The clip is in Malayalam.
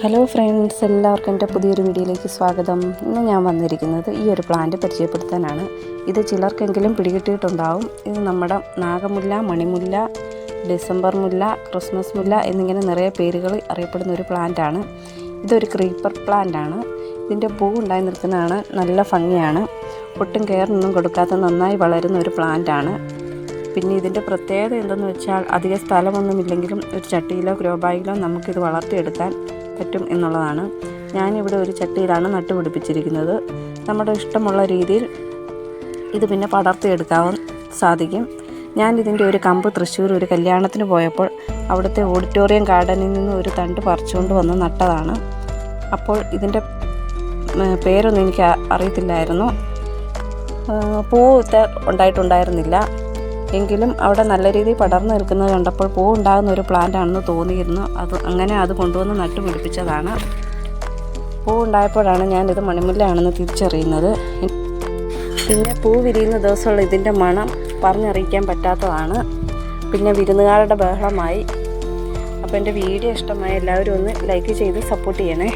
ഹലോ ഫ്രണ്ട്സ് എല്ലാവർക്കും എന്റെ പുതിയൊരു വീഡിയോയിലേക്ക് സ്വാഗതം. ഇന്ന് ഞാൻ വന്നിരിക്കുന്നത് ഈ ഒരു പ്ലാന്റ് പരിചയപ്പെടുത്താനാണ്. ഇത് ചിലർക്കെങ്കിലും പിടികിട്ടിയിട്ടുണ്ടാവും. ഇത് നമ്മുടെ നാഗമുല്ല മണിമുല്ല ഡിസംബർ മുല്ല ക്രിസ്മസ് മുല്ല എന്നിങ്ങനെ നിറയെ പേരുകൾ അറിയപ്പെടുന്ന ഒരു പ്ലാന്റാണ് ഇതൊരു ക്രീപ്പർ പ്ലാന്റാണ് ഇതിന്റെ പൂ ഉണ്ടായി നിൽക്കുന്നതാണ്. നല്ല ഭംഗിയാണ്. ഒട്ടും കെയറൊന്നും കൊടുക്കാത്ത നന്നായി വളരുന്ന ഒരു പ്ലാന്റാണ് പിന്നെ ഇതിന്റെ പ്രത്യേകത എന്തെന്ന് വെച്ചാൽ അധിക സ്ഥലമൊന്നുമില്ലെങ്കിലും ഒരു ചട്ടിയിലോ ഗ്രോ ബാഗിലോ നമുക്കിത് വളർത്തിയെടുക്കാൻ പറ്റും എന്നുള്ളതാണ്. ഞാനിവിടെ ഒരു ചട്ടിയിലാണ് നട്ടുപിടിപ്പിച്ചിരിക്കുന്നത് നമ്മുടെ ഇഷ്ടമുള്ള രീതിയിൽ ഇത് പിന്നെ പടർത്തിയെടുക്കാൻ സാധിക്കും. ഞാൻ ഇതിന്റെ ഒരു കമ്പ് തൃശ്ശൂർ ഒരു കല്യാണത്തിന് പോയപ്പോൾ അവിടുത്തെ ഓഡിറ്റോറിയം ഗാർഡനിൽ നിന്ന് ഒരു തണ്ട് പറിച്ചുകൊണ്ട് വന്ന് നട്ടതാണ്. അപ്പോൾ ഇതിന്റെ പേരൊന്നും എനിക്ക് അറിയത്തില്ലായിരുന്നു. ആ, പൂ ഇത് ഉണ്ടായിട്ടുണ്ടായിരുന്നില്ല. എങ്കിലും അവിടെ നല്ല രീതിയിൽ പടർന്നു നിൽക്കുന്നത് കണ്ടപ്പോൾ പൂ ഉണ്ടാകുന്ന ഒരു പ്ലാന്റ് ആണെന്ന് തോന്നിയിരുന്നു. അത് അങ്ങനെ അത് കൊണ്ടുവന്ന് നട്ടുപിടിപ്പിച്ചതാണ്. പൂ ഉണ്ടായപ്പോഴാണ് ഞാനിത് മണിമുല്ലയാണെന്ന് തിരിച്ചറിയുന്നത്. പിന്നെ പൂ വിരിയുന്ന ദിവസമുള്ള ഇതിന്റെ മണം പറഞ്ഞറിയിക്കാൻ പറ്റാത്തതാണ്. പിന്നെ വിരുന്നുകാരുടെ ബഹളമായി. അപ്പോൾ എന്റെ വീഡിയോ ഇഷ്ടമായ എല്ലാവരും ഒന്ന് ലൈക്ക് ചെയ്ത് സപ്പോർട്ട് ചെയ്യണേ.